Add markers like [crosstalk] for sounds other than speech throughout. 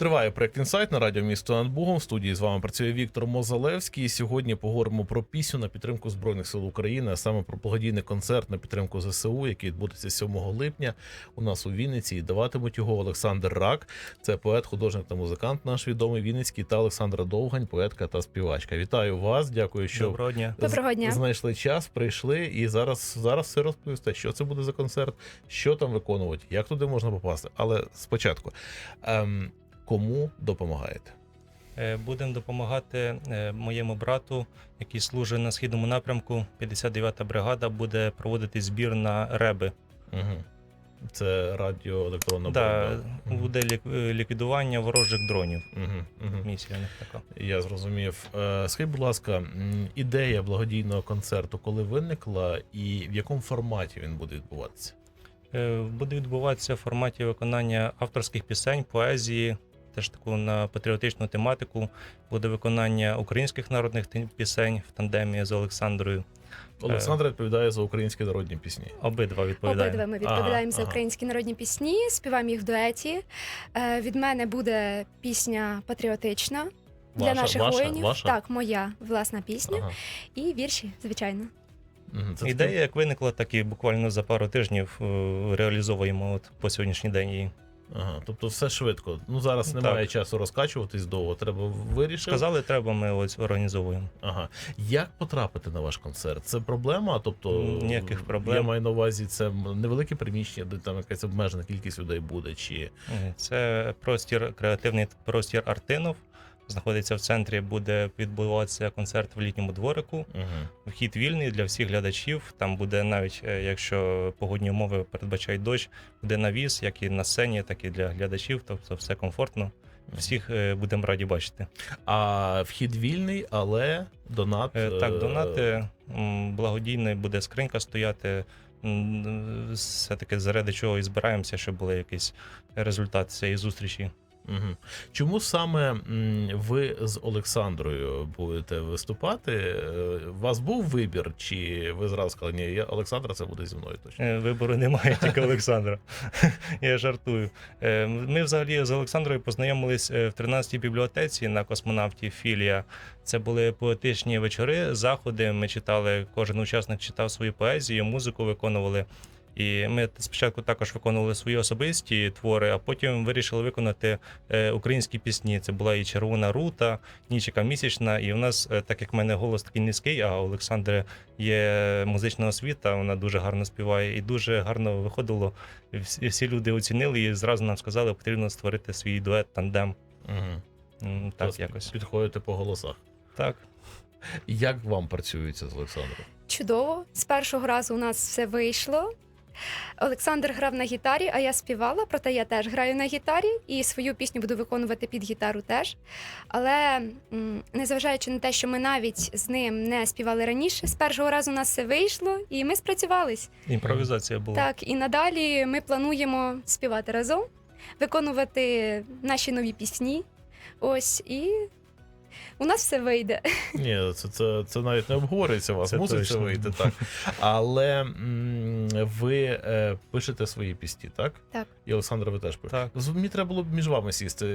Триває проект інсайт на радіо місто над Богом. В студії з вами працює Віктор Мозалевський. І сьогодні поговоримо про пісню на підтримку збройних сил України, а саме про благодійний концерт на підтримку ЗСУ, який відбудеться 7 липня у нас у Вінниці. І даватимуть його Олександр Рак. Це поет, художник та музикант, наш відомий Вінницький, та Олександра Довгань, поетка та співачка. Вітаю вас! Дякую, що Доброго дня. Доброго дня. знайшли час, прийшли і зараз зараз все розповісте, що це буде за концерт, що там виконувати, як туди можна попасти. Але спочатку, ем, кому допомагаєте? Е, Будемо допомагати е, моєму брату, який служить на східному напрямку. 59-та бригада буде проводити збір на реби. Угу. Це радіоелектронна Да, боротьба. Буде лік- е, ліквідування ворожих дронів. Мгм, мгм. Місія них така. Я зрозумів. Скажіть, будь ласка, ідея благодійного концерту, коли виникла, і в якому форматі він буде відбуватися? Буде відбуватися в форматі виконання авторських пісень, поезії, теж таку на патріотичну тематику. Буде виконання українських народних пісень в тандемі з Олександрою. Олександр відповідає за українські народні пісні. Обидва відповідаємо. Обидва ми відповідаємо Ага, за ага. українські народні пісні, співаємо їх в дуеті. Е, від мене буде пісня патріотична для наших ваша? воїнів. Ваша? Так, моя власна пісня Ага. і вірші, звичайно. Це Ідея як виникла, так і буквально за пару тижнів е, реалізовуємо от по сьогоднішній день її. Ага, тобто все швидко. Ну зараз Так. немає часу розкачуватись довго. Треба вирішити. Сказали, треба, ми ось організовуємо. Ага. Як потрапити на ваш концерт? Це проблема? Тобто Ніяких проблем. Я маю на увазі, це невелике приміщення, де там якась обмежена кількість людей буде, чи Це простір, креативний простір Артинов. Знаходиться в центрі, буде відбуватися концерт в літньому дворику. угу. Вхід вільний для всіх глядачів. Там буде навіть, е, якщо погодні умови передбачають дощ, буде навіс, як і на сцені, так і для глядачів. Тобто все комфортно. Всіх е, будемо раді бачити. а вхід вільний, але донат. Е, Так, донати благодійний буде скринька стояти. Все-таки заради чого і збираємося, щоб був якийсь результат цієї зустрічі. Угу. Чому саме ви з Олександрою будете виступати? Е, У вас був вибір, чи ви зразу сказали, ні, я Олександра, це буде зі мною точно? Е, Вибору немає, тільки Олександра. [laughs] Я жартую. Е, Ми взагалі з Олександрою познайомились в 13-й бібліотеці на космонавті Філія. Це були поетичні вечори, заходи. Ми читали, кожен учасник читав свою поезію, музику виконували. І ми спочатку також виконували свої особисті твори, а потім вирішили виконати е, українські пісні. Це була і Червона рута, Нічика місячна. І в нас, е, так як в мене голос такий низький, а у Олександри є музична освіта, вона дуже гарно співає і дуже гарно виходило. Всі, люди оцінили і зразу нам сказали, що потрібно створити свій дует, тандем. Угу. Так, якось. Підходите по голосах. Так. Як вам працюється з Олександром? Чудово. З першого разу у нас все вийшло. Олександр грав на гітарі, а я співала, проте я теж граю на гітарі і свою пісню буду виконувати під гітару теж. Але незважаючи на те, що ми навіть з ним не співали раніше, з першого разу у нас все вийшло, і ми спрацювались. Імпровізація була. Так, і надалі ми плануємо співати разом, виконувати наші нові пісні. Ось і у нас все вийде. Ні, це, це, це навіть не обговорюється у вас, Це мусить це вийти так. Але м, ви е, пишете свої пісні, так? Так. І Олександр, ви теж пишете. Так. З- Мені треба було б між вами сісти.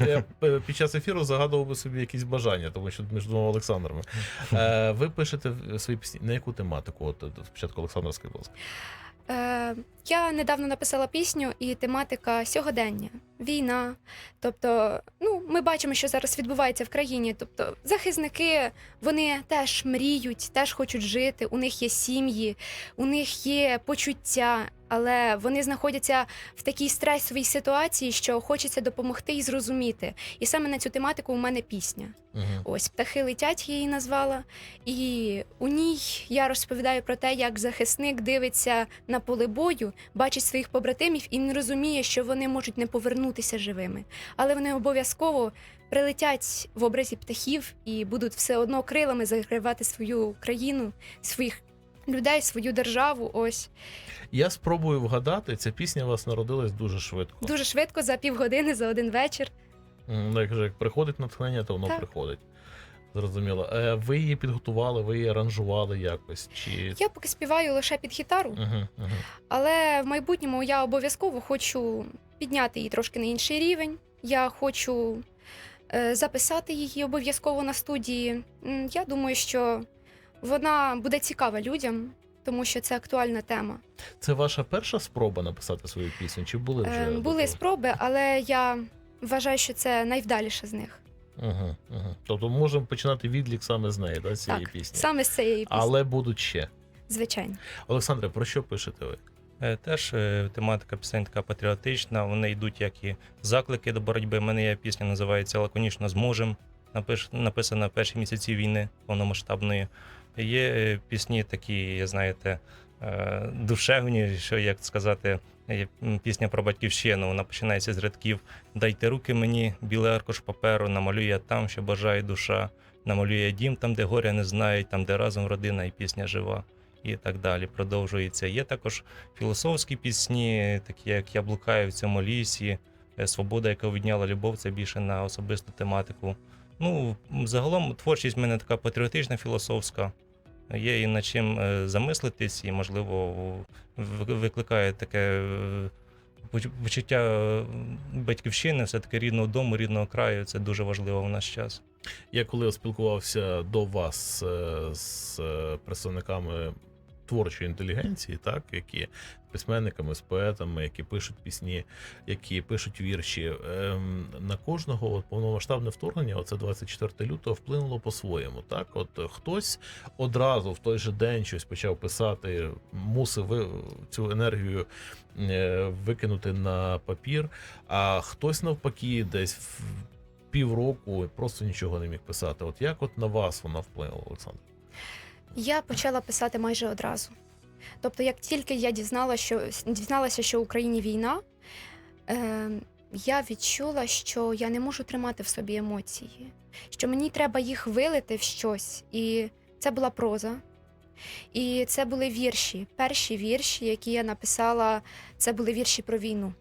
Я- е, під час ефіру загадував би собі якісь бажання, тому що між двома Олександрами. Е, Ви пишете свої пісні. На яку тематику? От, от спочатку Олександр скажіть, будь ласка. Е, я недавно написала пісню, і тематика сьогодення, війна. Тобто, ну, ми бачимо, що зараз відбувається в країні. Тобто, захисники вони теж мріють, теж хочуть жити. У них є сім'ї, у них є почуття, але вони знаходяться в такій стресовій ситуації, що хочеться допомогти і зрозуміти. І саме на цю тематику у мене пісня. Угу. Ось птахи летять, я її назвала. І у ній я розповідаю про те, як захисник дивиться на поле бою, бачить своїх побратимів і не розуміє, що вони можуть не повернутися живими. Але вони обов'язково прилетять в образі птахів і будуть все одно крилами закривати свою країну, своїх людей, свою державу. Ось Я спробую вгадати, ця пісня у вас народилась дуже швидко. дуже швидко за півгодини, за один вечір. Ну, як же як приходить натхнення, то воно Так. приходить. Зрозуміло. Е, Ви її підготували, ви її аранжували якось? Чи... Я поки співаю лише під гітару. Угу, угу. Але в майбутньому я обов'язково хочу підняти її трошки на інший рівень, Я хочу е, записати її обов'язково на студії. Я думаю, що вона буде цікава людям, тому що це актуальна тема. Це ваша перша спроба написати свою пісню? Чи були вже Е, до Були того? спроби, але я вважаю, що це найвдаліша з них. Угу, угу. Тобто можемо починати відлік саме з неї, да, з цієї так, пісні. саме з цієї пісні. Але будуть ще. Звичайно. Олександре, про що пишете ви? Е, Теж е, тематика пісень така патріотична. Вони йдуть як і заклики до боротьби. У мене є пісня, називається Лаконічно зможем. Напиш, написана в перші місяці війни повномасштабної. Є е, пісні такі, знаєте, е, душевні, що як сказати, пісня про батьківщину. Вона починається з рядків Дайте руки мені, білий аркуш паперу, намалюю я там, що бажає душа. Намалюю я дім там, де горя не знають, там, де разом родина і пісня жива. І так далі продовжується. Є також філософські пісні, такі як Я блукаю в цьому лісі, е, Свобода, яка відняла любов, це більше на особисту тематику. Ну, загалом творчість в мене така патріотична, філософська. Є і над чим е, замислитись, і, можливо, викликає таке е, почуття е, батьківщини, все-таки рідного дому, рідного краю. Це дуже важливо в наш час. Я коли спілкувався до вас з представниками творчої інтелігенції, так, які письменниками, з поетами, які пишуть пісні, які пишуть вірші, ем, на кожного от, повномасштабне вторгнення, оце 24 лютого, вплинуло по-своєму. Так, от хтось одразу в той же день щось почав писати, мусив цю енергію е, викинути на папір, а хтось навпаки десь в півроку просто нічого не міг писати. От як от на вас вона вплинула, Олександр? Я почала писати майже одразу. Тобто, як тільки я дізнала, що, дізналася, що в Україні війна, е, я відчула, що я не можу тримати в собі емоції, що мені треба їх вилити в щось. І це була проза. І це були вірші. Перші вірші, які я написала, це були вірші про війну.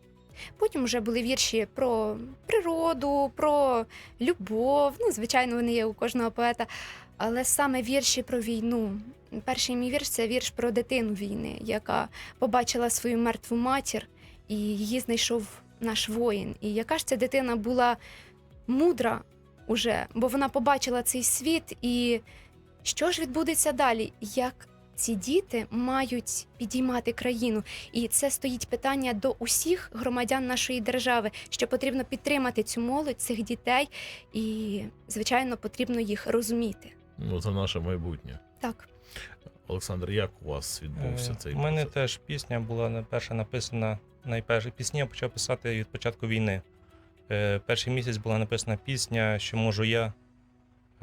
Потім вже були вірші про природу, про любов. Ну, звичайно, вони є у кожного поета. Але саме вірші про війну. Перший мій вірш це вірш про дитину війни, яка побачила свою мертву матір, і її знайшов наш воїн. І яка ж ця дитина була мудра уже, бо вона побачила цей світ, і що ж відбудеться далі? Як ці діти мають підіймати країну? І це стоїть питання до усіх громадян нашої держави, що потрібно підтримати цю молодь, цих дітей, і, звичайно, потрібно їх розуміти. Ну, це наше майбутнє. Так. Олександр, як у вас відбувся Е, цей У мене процес? теж пісня була перша написана. Найперші пісні я почав писати від початку війни. Е, Перший місяць була написана пісня, що можу я.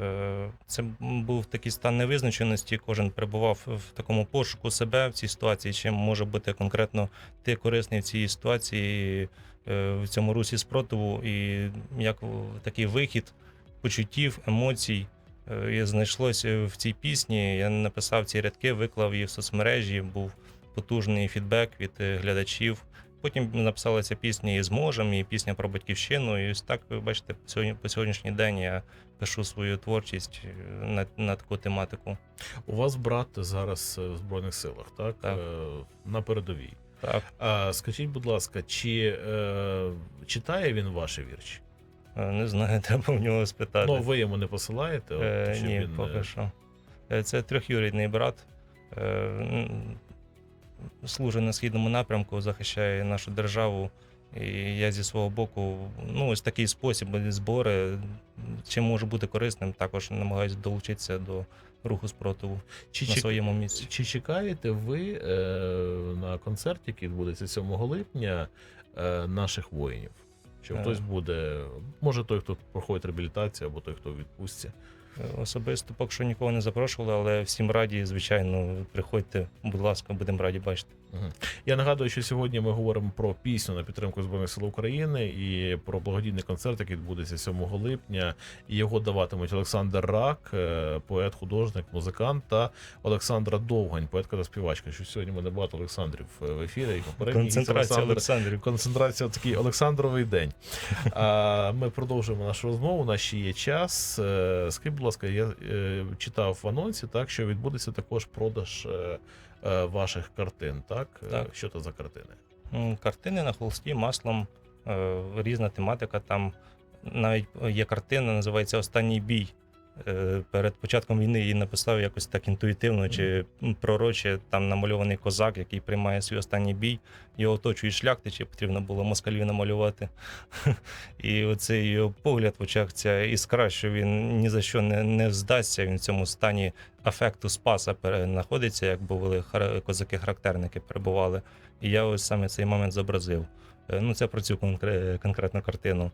Е, Це був такий стан невизначеності. Кожен перебував в такому пошуку себе в цій ситуації, чим може бути конкретно ти корисний в цій ситуації, е, в цьому русі спротиву, і як такий вихід почуттів, емоцій. Е, і знайшлося в цій пісні. Я написав ці рядки, виклав її в соцмережі. Був потужний фідбек від е, глядачів. Потім написалася пісня і зможем, і пісня про батьківщину. І ось так ви бачите, по сьогодні по сьогоднішній день я пишу свою творчість е, на, на таку тематику. У вас брат зараз е, в Збройних силах, так? Так. Е, На передовій. Так, А скажіть, будь ласка, чи е, читає він ваші вірші? Е, не знаю, [laughs] треба в нього спитати. Ну, ви йому не посилаєте? От, Е, ні, він, е, поки що. Е, Це трьохюрідний брат. Е, Служить на східному напрямку, захищає нашу державу. І я зі свого боку, ну, ось такий спосіб, збори, чим можу бути корисним, також намагаюся долучитися до руху спротиву Чи, на своєму місці. чи чекаєте ви е, на концерті, який відбудеться 7 липня, е, наших воїнів? Що Е. хтось буде, може той, хто проходить реабілітацію, або той, хто в відпустці. Особисто поки що нікого не запрошували, але всім раді, звичайно, приходьте, будь ласка, будемо раді бачити. Я нагадую, що сьогодні ми говоримо про пісню на підтримку Збройних сил України і про благодійний концерт, який відбудеться 7 липня. І його даватимуть Олександр Рак, е, поет, художник, музикант, та Олександра Довгань, поетка та співачка. Що сьогодні ми багато Олександрів е, в ефірі. І попередній Концентрація Олександрів. Концентрація такий Олександровий день. А ми продовжуємо нашу розмову. У нас ще є час. Е, Скажіть, будь ласка, я читав в анонсі, так що відбудеться також продаж ваших картин. Так, Е, Так. що це за картини? Картини на холсті маслом Е, Різна тематика. Там навіть є картина, називається Останній бій. Е, Перед початком війни її написав якось так інтуїтивно чи пророче. Там намальований козак, який приймає свій останній бій. Його оточують шляхтичі, потрібно було москалів намалювати. [laughs] І оцей його погляд в очах, ця іскра, що він ні за що не, не здасться. Він в цьому стані афекту спаса знаходиться, як були козаки-характерники перебували. І я ось саме цей момент зобразив. Е, Ну, це про цю конкретну картину.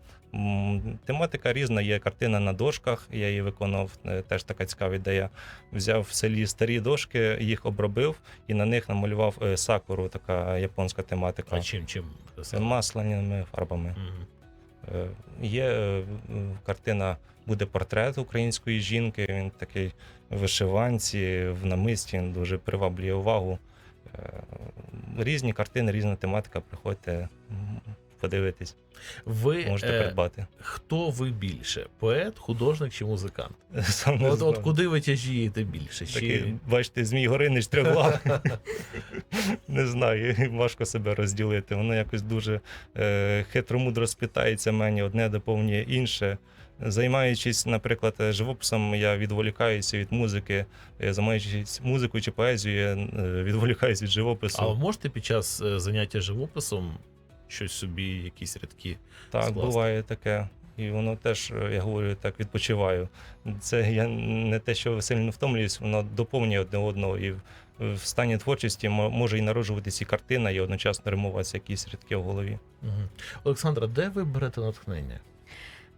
Тематика різна, є картина на дошках, я її виконував, е, теж така цікава ідея. Взяв в селі старі дошки, їх обробив і на них намалював е, сакуру, така японська тематика. А чим чим масляними фарбами. Е, Є картина, буде портрет української жінки. Він такий в вишиванці, в намисті, він дуже приваблює увагу. Е, Різні картини, різна тематика. Приходьте подивитись, Ви можете е, придбати. хто ви більше? Поет, художник чи музикант? [laughs] Сам не От, от куди ви тяжієте більше? Такий, Чи... бачите, Змій Горинич трьохлав. [laughs] Не знаю, важко себе розділити. Воно якось дуже е, хитро-мудро спитається мені, одне доповнює інше. Займаючись, наприклад, живописом, я відволікаюся від музики. Займаючись музикою чи поезією, я е, відволікаюся від живопису. А ви можете під час е, заняття живописом щось собі, якісь рядки? Так, скласти? буває таке. І воно теж, е, я говорю, так відпочиваю. Це я не те, що сильно втомлююсь, воно доповнює одне одного. І в- стані творчості може і народжуватися і картина, і одночасно римуватися якісь рядки в голові. Мгм. Олександра, де ви берете натхнення?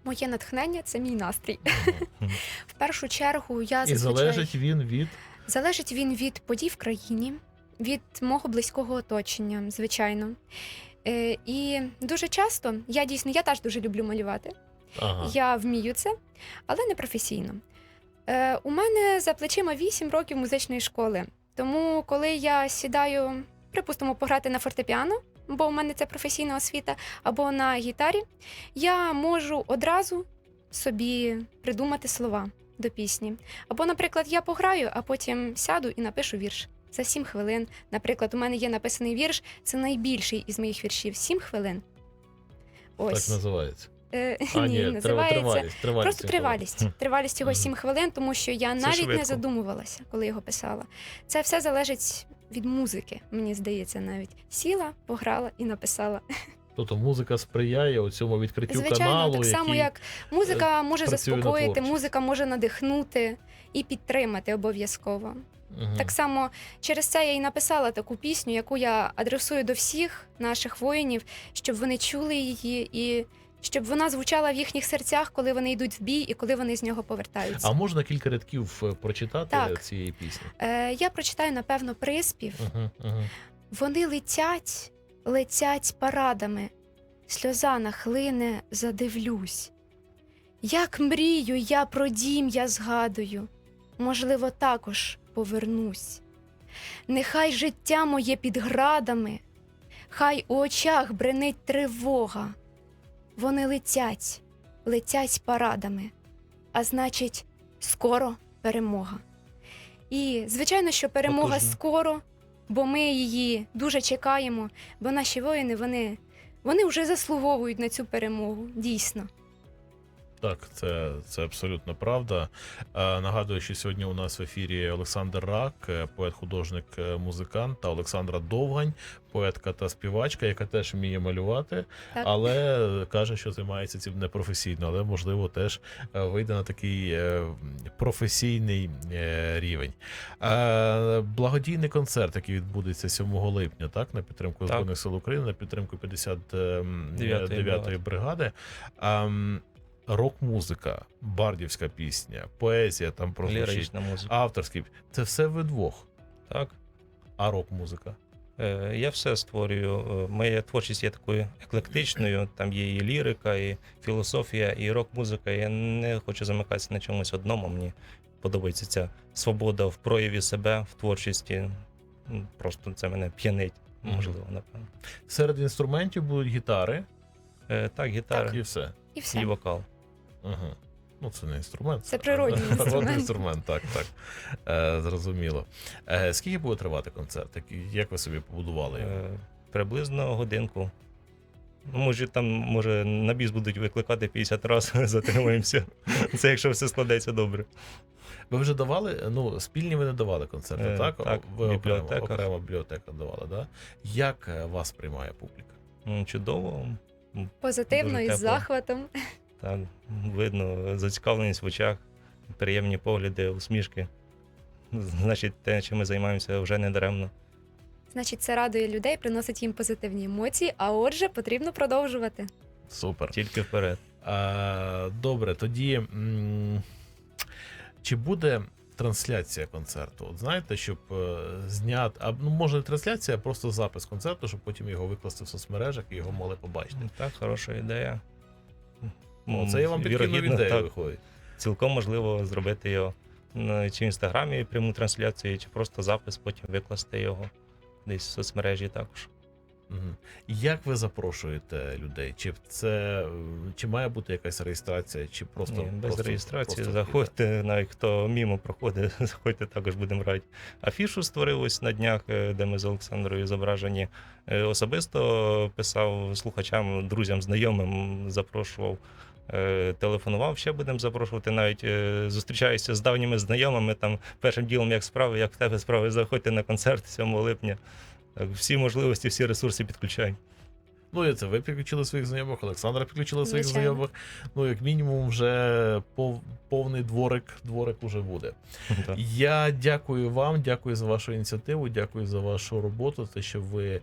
Моє натхнення це мій настрій. [laughs] В першу чергу я І зазвичай... залежить він від Залежить він від подій в країні, від мого близького оточення, звичайно. Е, і дуже часто я дійсно я теж дуже люблю малювати. ага. Я вмію це, але не професійно. Е, у мене за плечима 8 років музичної школи. Тому, коли я сідаю, припустимо, пограти на фортепіано, бо у мене це професійна освіта, або на гітарі, я можу одразу собі придумати слова до пісні. Або, наприклад, я пограю, а потім сяду і напишу вірш. За 7 хвилин. Наприклад, у мене є написаний вірш, це найбільший із моїх віршів 7 хвилин. Ось. Так називається. Е, А, [laughs] ні, ні, називається тривалість. тривалість Просто тривалість. Тривалість його. 7 хвилин, тому що я навіть швидко. не задумувалася, коли його писала. Це все залежить від музики, мені здається, навіть сіла, пограла і написала. Тобто музика сприяє у цьому відкриттю Звичайно, каналу, так само, як музика може заспокоїти, музика може надихнути і підтримати обов'язково. Мгм. Так само через це я і написала таку пісню, яку я адресую до всіх наших воїнів, щоб вони чули її і щоб вона звучала в їхніх серцях, коли вони йдуть в бій і коли вони з нього повертаються. А можна кілька рядків е, прочитати Так. цієї пісні? Е, я прочитаю, напевно, приспів. Угу, угу. Вони летять, летять парадами, сльоза нахлине, задивлюсь. Як мрію я про дім я згадую, можливо, також повернусь. Нехай життя моє під градами, хай у очах бренить тривога. Вони летять, летять парадами, а значить, скоро перемога. І звичайно, що перемога Потужно. скоро, бо ми її дуже чекаємо, бо наші воїни вони, вони вже заслуговують на цю перемогу, дійсно. Так, це, це абсолютно правда. Е, нагадую, що сьогодні у нас в ефірі Олександр Рак, е, поет, художник, е, музикант, та Олександра Довгань, поетка та співачка, яка теж вміє малювати, Так. але каже, що займається цим непрофесійно, але можливо теж вийде на такий е, професійний е, рівень. Е, Благодійний концерт, який відбудеться 7 липня, так, на підтримку Збройних сил України, на підтримку 59-ї Дев'ятої бригади. Рок-музика, бардівська пісня, поезія там прозвучить, музика. авторський. Це все ви двох. Так. А рок-музика. Е, Я все створюю. Е, Моя творчість є такою еклектичною. Там є і лірика, і філософія, і рок-музика. Я не хочу замикатися на чомусь одному. Мені подобається ця свобода в прояві себе, в творчості. Просто це мене п'янить, можливо, напевно. Серед інструментів будуть гітари, Е, Так, гітара і все. І все. і вокал. Ага. Ну, це не інструмент. Це природній [laughs] Природний інструмент. інструмент, так, так. Е, зрозуміло. Е, скільки буде тривати концерт? Як- ви собі побудували його? Е, Приблизно годинку. Ну, Може, там може на біс будуть викликати 50 разів, [laughs] затримуємося. Це якщо все складеться добре. Ви вже давали, ну, спільні ви не давали концерти, Е, так? так, ви в окремо, бібліотеках. окремо бібліотека давали, да? Як е, вас приймає публіка? М, Чудово. Позитивно Дуже і з тепло. захватом. Так, видно зацікавленість в очах, приємні погляди, усмішки. Значить, те, чим ми займаємося, вже не даремно. Значить, це радує людей, приносить їм позитивні емоції, а отже, потрібно продовжувати. Супер. Тільки вперед. А, добре, тоді м, чи буде трансляція концерту? От знаєте, щоб е, зняти, а ну може не трансляція, а просто запис концерту, щоб потім його викласти в соцмережах і його могли побачити. Так, хороша ідея. О, це я вам підкинув ідею, так. виходить. Цілком можливо зробити його чи в інстаграмі пряму трансляцію, чи просто запис, потім викласти його десь в соцмережі також. Як ви запрошуєте людей? Чи це е, чи має бути якась реєстрація, чи просто Ні, без просто- реєстрації просто заходьте, навіть хто мімо проходить, [laughs] заходьте, також будемо раді. Афішу створилось на днях, е, де ми з Олександрою зображені. Е, Особисто писав слухачам, друзям, знайомим, запрошував. Е, Телефонував, ще будемо запрошувати. Навіть е, зустрічаюся з давніми знайомими. Там першим ділом, як справи, як в тебе справи, заходьте на концерт 7 липня. Так, всі можливості, всі ресурси підключаємо. Ну, і це ви підключили своїх знайомих, Олександра підключила своїх Звичайно. знайомих. Ну, як мінімум, вже пов, повний дворик, дворик уже буде. Так. Я дякую вам, дякую за вашу ініціативу, дякую за вашу роботу. Те, що ви,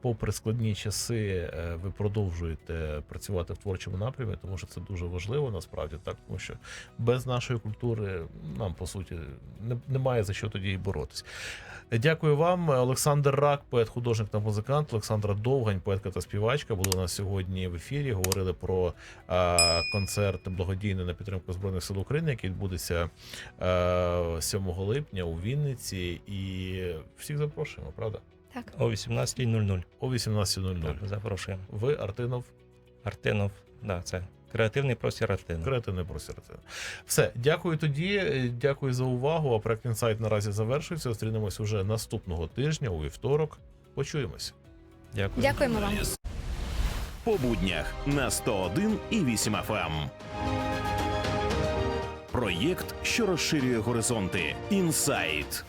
попри складні часи, е, ви продовжуєте працювати в творчому напрямі, тому що це дуже важливо насправді, так тому що без нашої культури нам по суті немає за що тоді і боротись. Дякую вам, Олександр Рак, поет, художник та музикант, Олександра Довгань, поетка та співачка. Були у нас сьогодні в ефірі. Говорили про е, концерт благодійний на підтримку збройних сил України, який відбудеться е, 7 липня у Вінниці. І всіх запрошуємо, правда? Так. О 18.00. О 18.00. Так, Запрошуємо. Ви Артинов, Артинов, да, це креативний простір Артинов. креативний простір. Артинов. Все, дякую тоді. е, Дякую за увагу. А проект інсайт наразі завершується. Зустрінемось уже наступного тижня у вівторок. Почуємось. Дякую. Дякуємо вам. по буднях на 101 і 8 FM. Проєкт, що розширює горизонти. Інсайт.